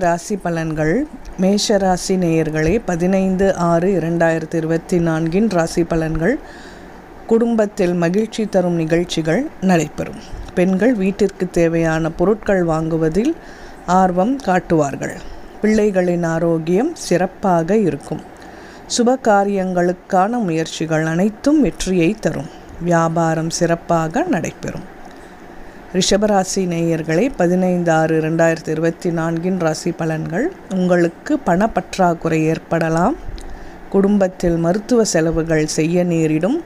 ராசி பலன்கள். மேஷ ராசி நேயர்களே பதினைந்து ஆறு இரண்டாயிரத்தி இருபத்தி நான்கின் ராசி பலன்கள். குடும்பத்தில் மகிழ்ச்சி தரும் நிகழ்ச்சிகள் நடைபெறும். பெண்கள் வீட்டிற்கு தேவையான பொருட்கள் வாங்குவதில் ஆர்வம் காட்டுவார்கள். பிள்ளைகளின் ஆரோக்கியம் சிறப்பாக இருக்கும். சுப காரியங்களுக்கான முயற்சிகள் அனைத்தும் வெற்றியை தரும். வியாபாரம் சிறப்பாக நடைபெறும். ரிஷபராசி நேயர்களே பதினைந்து ஆறு ரெண்டாயிரத்தி இருபத்தி நான்கின் ராசி பலன்கள் உங்களுக்கு பணப்பற்றாக்குறை ஏற்படலாம். குடும்பத்தில் மருத்துவ செலவுகள் செய்ய நேரிடும்.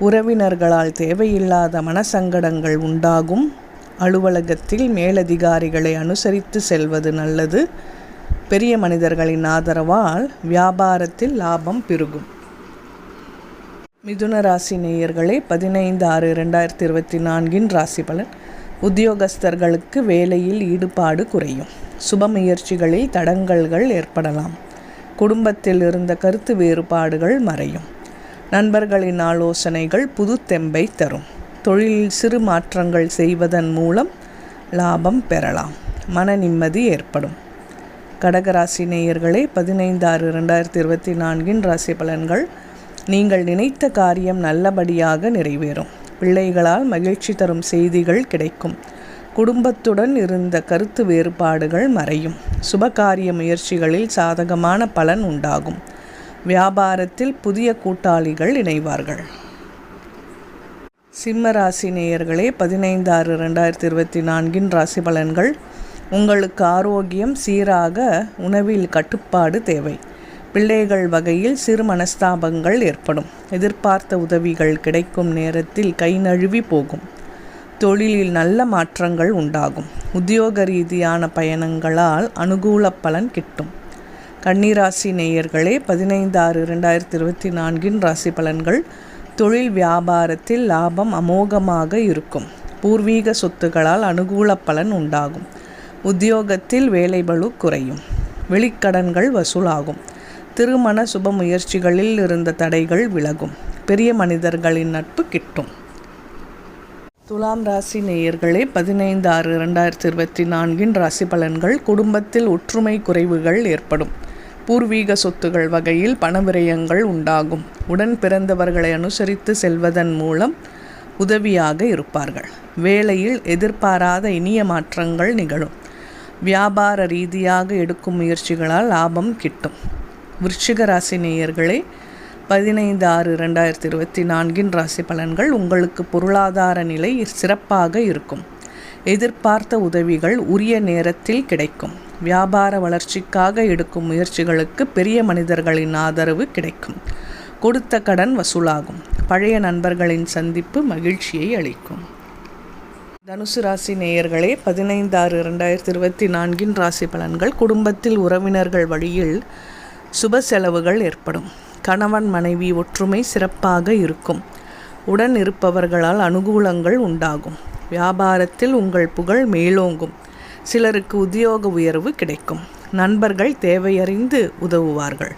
உறவினர்களால் தேவையில்லாத மனசங்கடங்கள் உண்டாகும். அலுவலகத்தில் மேலதிகாரிகளை அனுசரித்து செல்வது நல்லது. பெரிய மனிதர்களின் ஆதரவால் வியாபாரத்தில் லாபம் பெருகும். மிதுன ராசி நேயர்களே பதினைந்து ஆறு ரெண்டாயிரத்தி இருபத்தி நான்கின் ராசி பலன். உத்தியோகஸ்தர்களுக்கு வேலையில் ஈடுபாடு குறையும். சுப முயற்சிகளில் தடங்கல்கள் ஏற்படலாம். குடும்பத்தில் இருந்த கருத்து வேறுபாடுகள் மறையும். நண்பர்களின் ஆலோசனைகள் புது தெம்பை தரும். தொழிலில் சிறு மாற்றங்கள் செய்வதன் மூலம் லாபம் பெறலாம். மன நிம்மதி ஏற்படும். கடகராசி நேயர்களே பதினைந்து ஆறு ரெண்டாயிரத்தி இருபத்தி நான்கின் ராசி பலன்கள் நீங்கள் நினைத்த காரியம் நல்லபடியாக நிறைவேறும். பிள்ளைகளால் மகிழ்ச்சி தரும் செய்திகள் கிடைக்கும். குடும்பத்துடன் இருந்த கருத்து வேறுபாடுகள் மறையும். சுபகாரிய முயற்சிகளில் சாதகமான பலன் உண்டாகும். வியாபாரத்தில் புதிய கூட்டாளிகள் இணைவார்கள். சிம்மராசி நேயர்களே பதினைந்து ஆறு ரெண்டாயிரத்தி இருபத்தி நான்கின் ராசி பலன்கள். உங்களுக்கு ஆரோக்கியம் சீராக உணவில் கட்டுப்பாடு தேவை. பிள்ளைகள் வகையில் சிறு மனஸ்தாபங்கள் ஏற்படும். எதிர்பார்த்த உதவிகள் கிடைக்கும் நேரத்தில் கை நழுவி போகும். தொழிலில் நல்ல மாற்றங்கள் உண்டாகும். உத்தியோக ரீதியான பயணங்களால் அனுகூல பலன் கிட்டும். கன்னிராசி நேயர்களே பதினைந்து ஆறு இரண்டாயிரத்தி இருபத்தி நான்கின் ராசி பலன்கள் தொழில் வியாபாரத்தில் லாபம் அமோகமாக இருக்கும். பூர்வீக சொத்துகளால் அனுகூல பலன் உண்டாகும். உத்தியோகத்தில் வேலைபளு குறையும். வெளிக்கடன்கள் வசூலாகும். திருமண சுப முயற்சிகளில் இருந்த தடைகள் விலகும். பெரிய மனிதர்களின் நட்பு கிட்டும். துலாம் ராசி நேயர்களே பதினைந்து ஆறு இரண்டாயிரத்தி இருபத்தி நான்கின் ராசி பலன்கள் குடும்பத்தில் ஒற்றுமை குறைவுகள் ஏற்படும். பூர்வீக சொத்துகள் வகையில் பணவிரயங்கள் உண்டாகும். உடன் பிறந்தவர்களை அனுசரித்து செல்வதன் மூலம் உதவியாக இருப்பார்கள். வேலையில் எதிர்பாராத இனிய மாற்றங்கள் நிகழும். வியாபார ரீதியாக எடுக்கும் முயற்சிகளால் லாபம் கிட்டும். விருச்சிக ராசி நேயர்களே பதினைந்து ஆறு ரெண்டாயிரத்தி இருபத்தி நான்கின் ராசி பலன்கள் உங்களுக்கு பொருளாதார நிலை சிறப்பாக இருக்கும். எதிர்பார்த்த உதவிகள் உரிய நேரத்தில் கிடைக்கும். வியாபார வளர்ச்சிக்காக எடுக்கும் முயற்சிகளுக்கு பெரிய மனிதர்களின் ஆதரவு கிடைக்கும். கொடுத்த கடன் வசூலாகும். பழைய நண்பர்களின் சந்திப்பு மகிழ்ச்சியை அளிக்கும். தனுசு ராசி நேயர்களே பதினைந்து ஆறு ரெண்டாயிரத்தி இருபத்தி நான்கின் ராசி பலன்கள் குடும்பத்தில் உறவினர்கள் வழியில் சுப செலவுகள் ஏற்படும். கணவன் மனைவி ஒற்றுமை சிறப்பாக இருக்கும். உடன் இருப்பவர்களால் அனுகூலங்கள் உண்டாகும். வியாபாரத்தில் உங்கள் புகழ் மேலோங்கும். சிலருக்கு உத்தியோக உயர்வு கிடைக்கும். நண்பர்கள் தேவையறிந்து உதவுவார்கள்.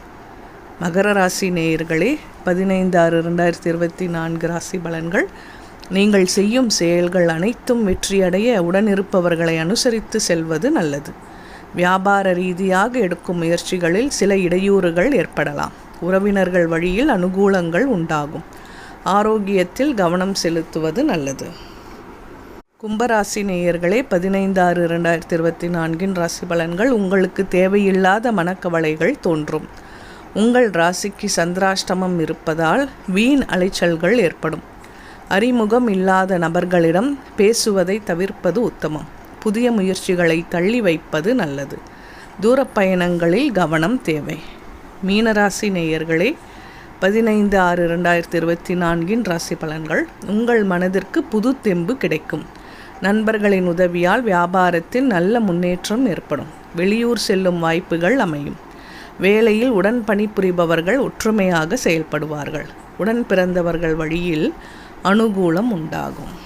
மகர ராசி நேயர்களே பதினைந்து ஆறு ரெண்டாயிரத்தி இருபத்தி நான்கு ராசி பலன்கள். நீங்கள் செய்யும் செயல்கள் அனைத்தும் வெற்றியடைய உடன் இருப்பவர்களை அனுசரித்து செல்வது நல்லது. வியாபார ரீதியாக எடுக்கும் முயற்சிகளில் சில இடையூறுகள் ஏற்படலாம். உறவினர்கள் வழியில் அனுகூலங்கள் உண்டாகும். ஆரோக்கியத்தில் கவனம் செலுத்துவது நல்லது. கும்பராசி நேயர்களே பதினைந்து ஆறு இரண்டாயிரத்தி இருபத்தி நான்கின் ராசி பலன்கள் உங்களுக்கு தேவையில்லாத மனக்கவலைகள் தோன்றும். உங்கள் ராசிக்கு சந்திராஷ்டமம் இருப்பதால் வீண் அலைச்சல்கள் ஏற்படும். அறிமுகம் இல்லாத நபர்களிடம் பேசுவதை தவிர்ப்பது உத்தமம். புதிய முயற்சிகளை தள்ளி வைப்பது நல்லது. தூரப்பயணங்களில் கவனம் தேவை. மீனராசி நேயர்களே பதினைந்து ஆறு ரெண்டாயிரத்தி இருபத்தி நான்கின் ராசி பலன்கள் உங்கள் மனதிற்கு புது தெம்பு கிடைக்கும். நண்பர்களின் உதவியால் வியாபாரத்தில் நல்ல முன்னேற்றம் ஏற்படும். வெளியூர் செல்லும் வாய்ப்புகள் அமையும். வேலையில் உடன் பணிபுரிபவர்கள் ஒற்றுமையாக செயல்படுவார்கள். உடன் பிறந்தவர்கள் வழியில் அனுகூலம் உண்டாகும்.